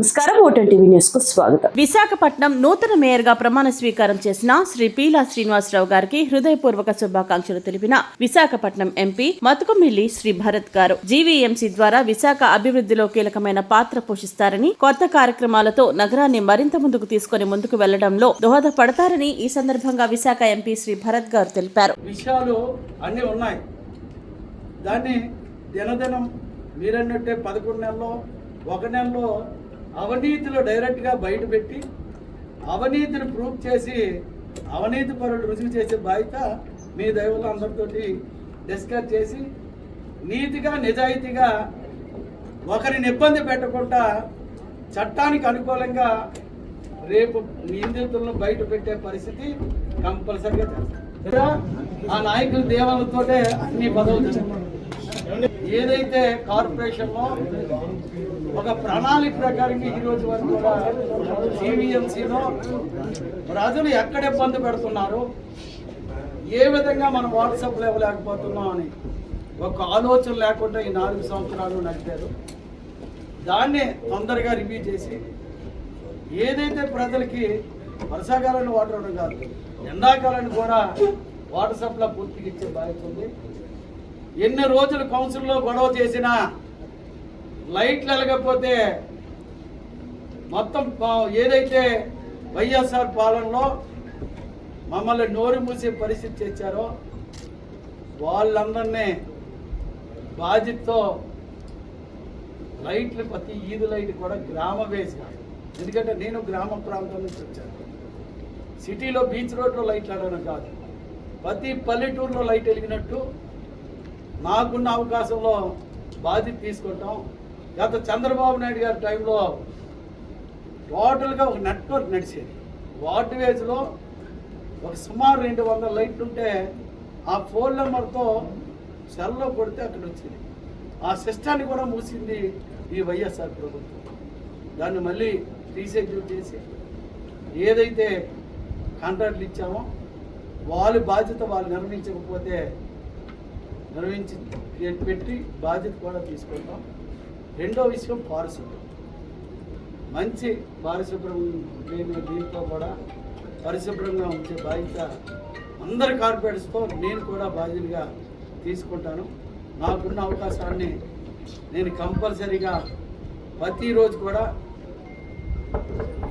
నమస్కారం. Vote on TV న్యూస్కు స్వాగతం. విశాఖపట్నం నూతన మేయర్గా ప్రమాణ స్వీకారం చేసిన శ్రీ పీలా శ్రీనివాసరావు గారికి హృదయపూర్వక శుభాకాంక్షలు తెలిపిన విశాఖపట్నం ఎంపీ మతుకుమిల్లి శ్రీ భరత్ గారు. జీవీఎంసీ ద్వారా విశాఖ అభివృద్ధిలో కీలకమైన పాత్ర పోషిస్తారని కొత్త కార్యక్రమాలతో నగరాన్ని మరింత ముందుకు తీసుకుని ముందుకు వెళ్ళడంలో దోహదపడతారని ఈ సందర్భంగా విశాఖ ఎంపీ శ్రీ భరత్ గారు తెలిపారు. విషయాలు అన్నీ ఉన్నాయి. దాన్ని దినదినం మీరన్నట్టే పదకొండు నెలలో ఒక నెలలో అవినీతిలో డైరెక్ట్గా బయటపెట్టి అవినీతిని ప్రూఫ్ చేసి అవినీతి పరులు రుజువు చేసే బాధ్యత మీ దైవంలో అందరితోటి డిస్కస్ చేసి నీతిగా నిజాయితీగా ఒకరిని ఇబ్బంది పెట్టకుండా చట్టానికి అనుకూలంగా రేపు నిందితులను బయట పెట్టే పరిస్థితి కంపల్సరిగా చేస్తాం. ఆ నాయకుల దేవాలతోటే అన్ని పదవులు ఏదైతే కార్పొరేషన్లో ఒక ప్రణాళిక ప్రకారంగా ఈ రోజు వరకు కూడా సివిఎంసీలో ప్రజలు ఎక్కడ ఇబ్బంది పెడుతున్నారు ఏ విధంగా మనం వాట్సాప్లో ఇవ్వలేకపోతున్నాం అని ఒక ఆలోచన లేకుండా ఈ నాలుగు సంవత్సరాలు నడిపారు. దాన్నే తొందరగా రివ్యూ చేసి ఏదైతే ప్రజలకి వర్షాకాలాన్ని వాటర్ ఇవ్వడం కాదు ఎండాకాలాన్ని కూడా వాటర్ సప్లై పూర్తిగా ఇచ్చే బాధ్యత ఉంది. ఎన్ని రోజులు కౌన్సిల్లో గొడవ చేసినా లైట్లు వెలగకపోతే మొత్తం ఏదైతే వైఎస్ఆర్ పాలనలో మమ్మల్ని నోరు మూసే పరిస్థితి తెచ్చారో వాళ్ళందరినీ బాధ్యతతో లైట్లు ప్రతి ఈదు లైట్ కూడా గ్రామ వేసిన ఎందుకంటే నేను గ్రామ ప్రాంతం నుంచి వచ్చాను. సిటీలో బీచ్ రోడ్లో లైట్లు అడగడం కాదు. ప్రతి పల్లెటూరులో లైట్ వెలిగినట్టు నాకున్న అవకాశంలో బాధ్యత తీసుకుంటాం. గత చంద్రబాబు నాయుడు గారి టైంలో టోటల్గా ఒక నెట్వర్క్ నడిచేది. వార్డ్వేజ్లో ఒక సుమారు రెండు వందల లైట్లు ఉంటే ఆ ఫోన్ నెంబర్తో సెల్లో కొడితే అక్కడ వచ్చింది. ఆ సిస్టాన్ని కూడా మూసింది ఈ వైఎస్ఆర్ ప్రభుత్వం. దాన్ని మళ్ళీ రీసెక్యూట్ చేసి ఏదైతే కాంట్రాక్ట్లు ఇచ్చామో వాళ్ళ బాధ్యత వాళ్ళు నిర్వహించకపోతే నిర్వహించి పెట్టి బాధ్యత కూడా తీసుకుంటాం. రెండో విషయం పారిశుభ్రం మంచి పారిశుభ్రం లేని దీంట్లో కూడా పరిశుభ్రంగా ఉంచే బాధ్యత అందరి కార్పొరేట్స్తో నేను కూడా బాధ్యతగా తీసుకుంటాను. నాకున్న అవకాశాన్ని నేను కంపల్సరీగా ప్రతిరోజు కూడా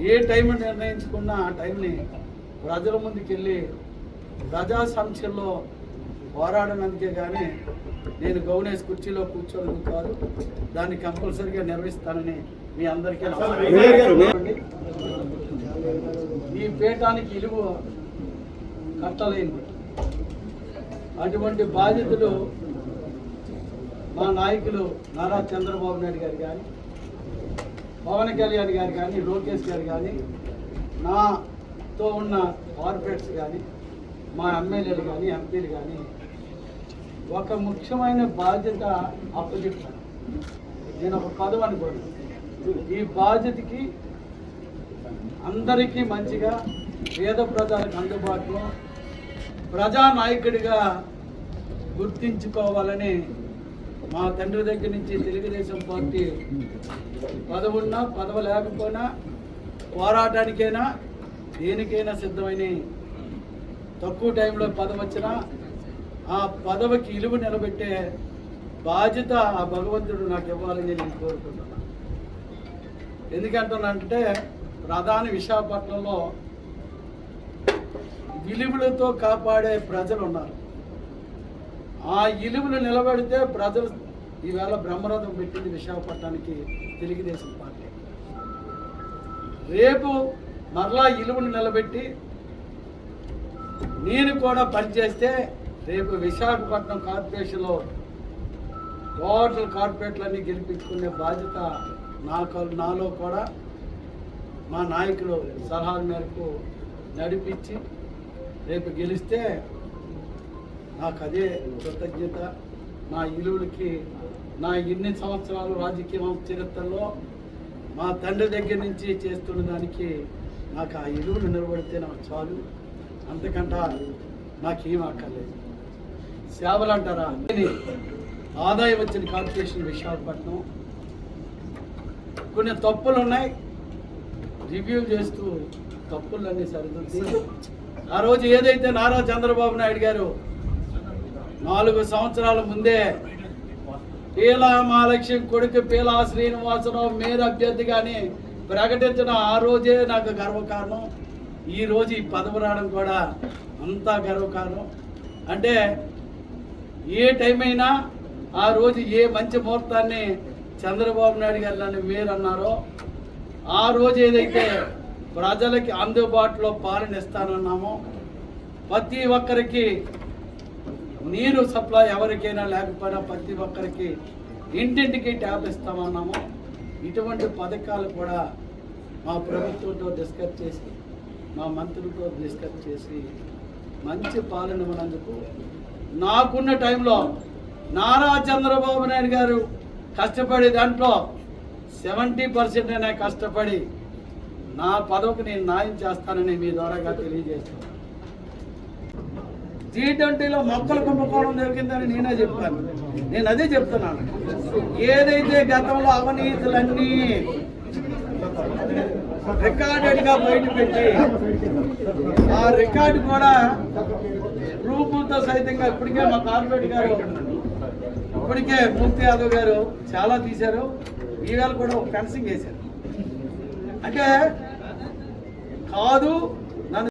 ఏ టైం నిర్ణయించుకున్నా ఆ టైంని ప్రజల ముందుకు వెళ్ళి ప్రజా సమస్యల్లో పోరాడనందుకే కానీ నేను గౌనేష్ కుర్చీలో కూర్చోవడం కాదు దాన్ని కంపల్సరీగా నిర్వహిస్తానని మీ అందరికీ. ఈ పీఠానికి ఇలువ కట్టలేంది అటువంటి బాధ్యతలు మా నాయకులు నారా చంద్రబాబు నాయుడు గారు కానీ పవన్ కళ్యాణ్ గారు కానీ లోకేష్ గారు కానీ నాతో ఉన్న కార్పొరేట్స్ కానీ మా ఎమ్మెల్యేలు కానీ ఎంపీలు కానీ ఒక ముఖ్యమైన బాధ్యత అప్పచెప్తాను నేను ఒక పదవి అనుకోను. ఈ బాధ్యతకి అందరికీ మంచిగా పేద ప్రజలకు అందుబాటులో ప్రజానాయకుడిగా గుర్తించుకోవాలని మా తండ్రి దగ్గర నుంచి తెలుగుదేశం పార్టీ పదవున్నా పదవి లేకపోయినా పోరాటానికైనా దేనికైనా సిద్ధమైన తక్కువ టైంలో పదవి వచ్చినా ఆ పదవికి ఇలువ నిలబెట్టే బాధ్యత ఆ భగవంతుడు నాకు ఇవ్వాలని నేను కోరుకుంటున్నాను ఎందుకంటున్నానంటే ప్రధాని విశాఖపట్నంలో విలువలతో కాపాడే ప్రజలు ఉన్నారు. ఆ ఇలువలు నిలబెడితే ప్రజలు ఈవేళ బ్రహ్మరథం పెట్టింది విశాఖపట్నానికి తెలుగుదేశం పార్టీ. రేపు మరలా ఇలువను నిలబెట్టి నేను కూడా పనిచేస్తే రేపు విశాఖపట్నం కార్పొరేషన్లో టోటల్ కార్పొరేట్లన్నీ గెలిపించుకునే బాధ్యత నాకు నాలో కూడా మా నాయకులు సలహాల మేరకు నడిపించి రేపు గెలిస్తే నాకు అదే కృతజ్ఞత. నా ఇలువులకి నా ఇన్ని సంవత్సరాలు రాజకీయ చరిత్రలో మా తండ్రి దగ్గర నుంచి చేస్తున్న దానికి నాకు ఆ ఇలువులు నిలబడితే నాకు చాలు నాకు నాకేం అక్కర్లేదు సేవలు అంటారా? ఆదాయం వచ్చిన కార్పొరేషన్ విశాఖపట్నం. కొన్ని తప్పులు ఉన్నాయి. రివ్యూ చేస్తూ తప్పులన్నీ సరిదిద్ది. ఆ రోజు ఏదైతే నారా చంద్రబాబు నాయుడు గారు నాలుగు సంవత్సరాల ముందే పీలా మహాలక్ష్మి కొడుకు పీలా శ్రీనివాసరావు మేయర్ అభ్యర్థిగాని ప్రకటించిన ఆ రోజే నాకు గర్వకారణం. ఈరోజు ఈ పదవి రావడం కూడా అంతా గర్వకారణం. అంటే ఏ టైం అయినా ఆ రోజు ఏ మంచి ముహూర్తాన్ని చంద్రబాబు నాయుడు గారు నన్ను మేయర్ అన్నారో ఆ రోజు ఏదైతే ప్రజలకి అందుబాటులో పాలన ఇస్తానన్నామో ప్రతి ఒక్కరికి నీరు సప్లై ఎవరికైనా లేకపోయినా ప్రతి ఒక్కరికి ఇంటింటికి ట్యాప్ ఇస్తామన్నాము. ఇటువంటి పథకాలు కూడా మా ప్రభుత్వంతో డిస్కస్ చేసి మా మంత్రులతో డిస్కస్ చేసి మంచి పాలన ఇవ్వనందుకు నాకున్న టైంలో నారా చంద్రబాబు నాయుడు గారు కష్టపడి దాంట్లో సెవెంటీ పర్సెంట్ అయినా కష్టపడి నా పదవికి నేను న్యాయం చేస్తానని మీ ద్వారాగా తెలియజేస్తున్నాను. జీ ట్వంటీలో మొక్కలు కుంభకోణం జరిగిందని నేనే చెప్తాను. నేను అదే చెప్తున్నాను. ఏదైతే గతంలో అవినీతులన్నీ రికార్డెడ్గా బయట పెట్టి ఆ రికార్డు కూడా రూపులతో సైతంగా ఇప్పటికే మా కార్పొరేట్ గారు ఇప్పటికే మూర్తి యాదవ్ గారు చాలా తీశారు. ఈవేళ కూడా ఒక ఫెన్సింగ్ వేశారు. అంటే కాదు